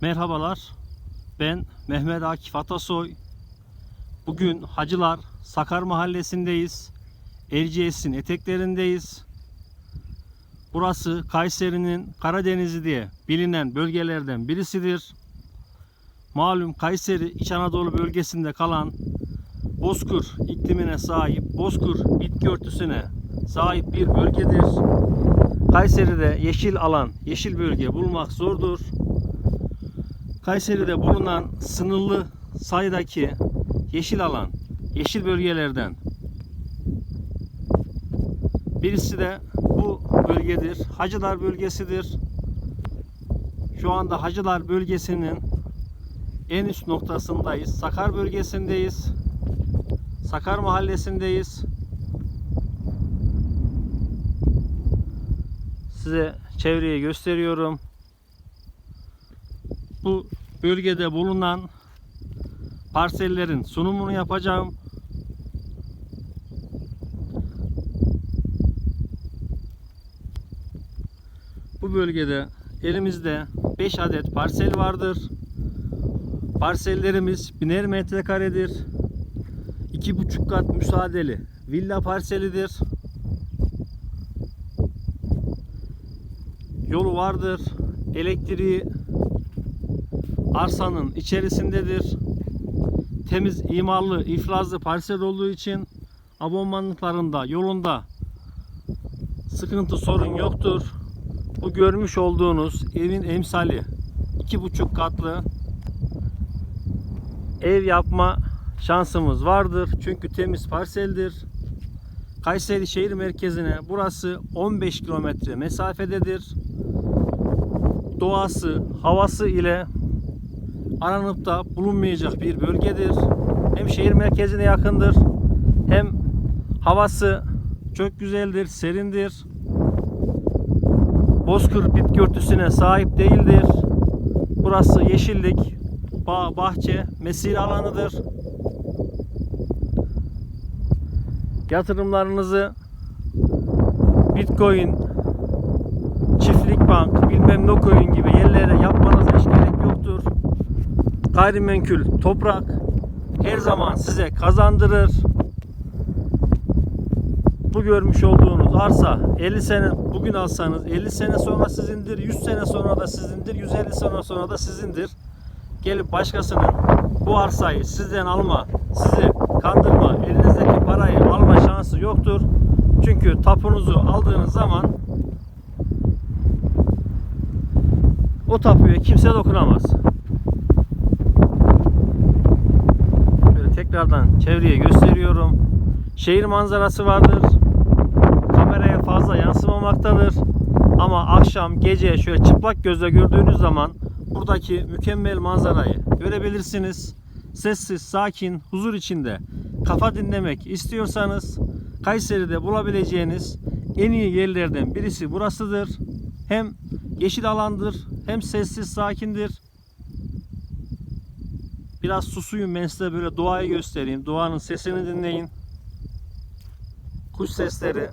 Merhabalar. Ben Mehmet Akif Atasoy. Bugün Hacılar Sakar Mahallesindeyiz. Erciyes'in eteklerindeyiz. Burası Kayseri'nin Karadeniz'i diye bilinen bölgelerden birisidir. Malum Kayseri İç Anadolu bölgesinde kalan bozkır iklimine sahip, bozkır bitki örtüsüne sahip bir bölgedir. Kayseri'de yeşil alan, yeşil bölge bulmak zordur. Kayseri'de bulunan sınırlı sayıdaki yeşil alan, yeşil bölgelerden birisi de bu bölgedir. Hacılar bölgesidir. Şu anda Hacılar bölgesinin en üst noktasındayız. Sakar bölgesindeyiz. Sakar mahallesindeyiz. Size çevreyi gösteriyorum. Bu bölgede bulunan parsellerin sunumunu yapacağım. Bu bölgede elimizde 5 adet parsel vardır. Parsellerimiz biner metrekaredir. 2,5 kat müsaadeli villa parselidir. Yolu vardır. Elektriği arsanın içerisindedir. Temiz imarlı, iflazlı parsel olduğu için abonmanlıklarında, yolunda sıkıntı sorun yoktur. Bu görmüş olduğunuz evin emsali iki buçuk katlı ev yapma şansımız vardır. Çünkü temiz parseldir. Kayseri şehir merkezine burası 15 kilometre mesafededir. Doğası, havası ile aranıp da bulunmayacak bir bölgedir. Hem şehir merkezine yakındır, hem havası çok güzeldir, serindir. Bozkır bitki örtüsüne sahip değildir. Burası yeşillik, bağ, bahçe, mesire alanıdır. Yatırımlarınızı Bitcoin, çiftlik bank, bilmem ne coin gibi yerlere yoktur. Gayrimenkul, toprak her zaman size kazandırır. Bu görmüş olduğunuz arsa 50 sene bugün alsanız 50 sene sonra sizindir, 100 sene sonra da sizindir, 150 sene sonra da sizindir. Gelip başkasının bu arsayı sizden alma, sizi kandırma, elinizdeki parayı alma şansı yoktur. Çünkü tapunuzu aldığınız zaman o tapuya kimse dokunamaz. Böyle tekrardan çevreye gösteriyorum. Şehir manzarası vardır. Kameraya fazla yansımamaktadır. Ama akşam, gece şöyle çıplak gözle gördüğünüz zaman buradaki mükemmel manzarayı görebilirsiniz. Sessiz, sakin, huzur içinde kafa dinlemek istiyorsanız Kayseri'de bulabileceğiniz en iyi yerlerden birisi burasıdır. Hem yeşil alandır, hem sessiz, sakindir. Biraz susuyum ben size böyle doğayı göstereyim. Doğanın sesini dinleyin. Kuş sesleri.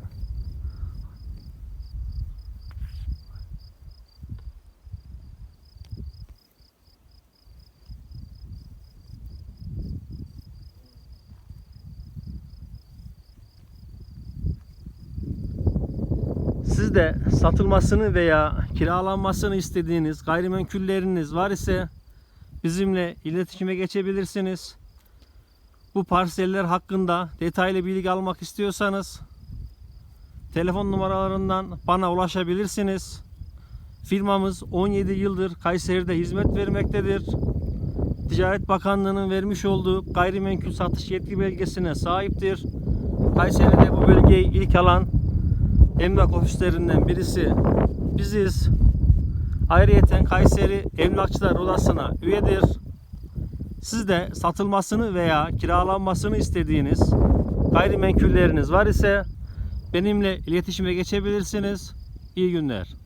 Siz de satılmasını veya kiralanmasını istediğiniz gayrimenkulleriniz var ise bizimle iletişime geçebilirsiniz. Bu parseller hakkında detaylı bilgi almak istiyorsanız telefon numaralarından bana ulaşabilirsiniz. Firmamız 17 yıldır Kayseri'de hizmet vermektedir. Ticaret Bakanlığı'nın vermiş olduğu gayrimenkul satış yetki belgesine sahiptir. Kayseri'de bu bölgeyi ilk alan emlak ofislerinden birisi biziz. Ayrıyeten Kayseri Emlakçılar Odası'na üyedir. Siz de satılmasını veya kiralanmasını istediğiniz gayrimenkulleriniz var ise benimle iletişime geçebilirsiniz. İyi günler.